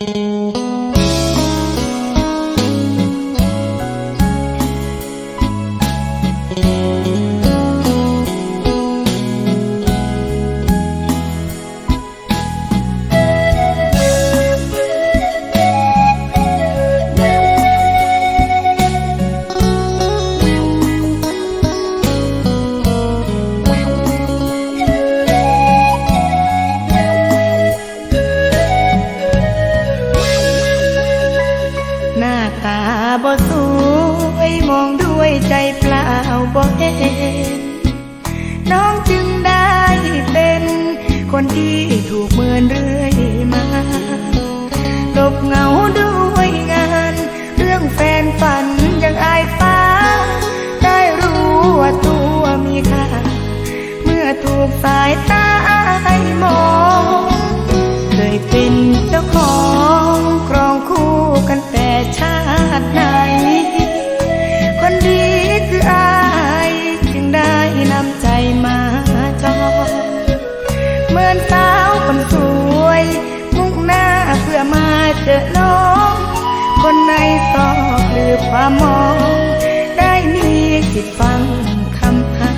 ห บ่สวยมองด้วยใจเปล่าบ่เห็นน้องจึงได้เป็นคนที่ถูกเมินเรื่อย เหมือนสาวคนสวย มุ่งหน้าเพื่อมาเจอน้อง คนในซอกหรือความมอง ได้มีสิทธิ์ฟังคำหา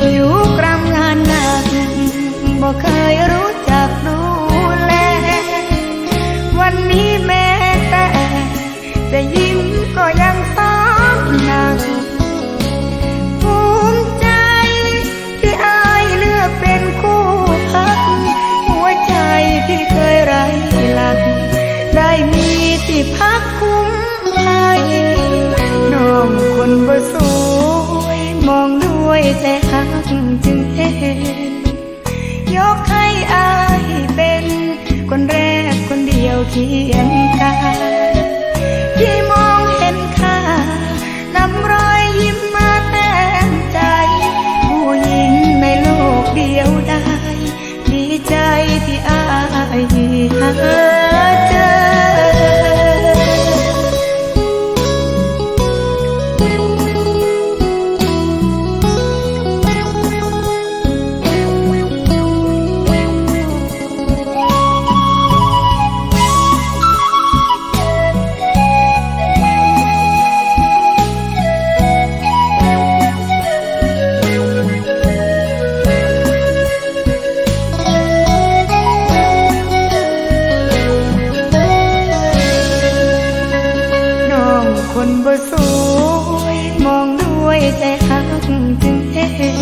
ผิวกรำงานหนักบ่เคยรู้ เดียวเคียงกาย คนบ่สวยมองด้วยใจหักจึงเห็น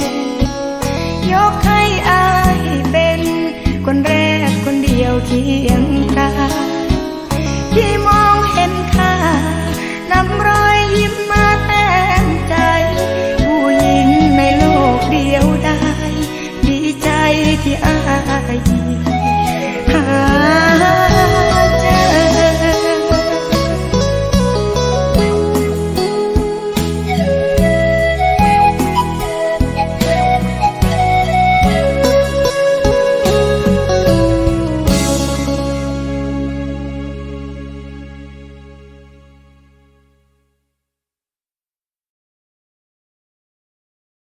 ยกให้อายเป็นคนแรกคนเดียวเคียงกายที่มองเห็นค่านำรอยยิ้มมาแต้มใจ ผู้หญิงในโลกเดียวได้ ดีใจที่อาย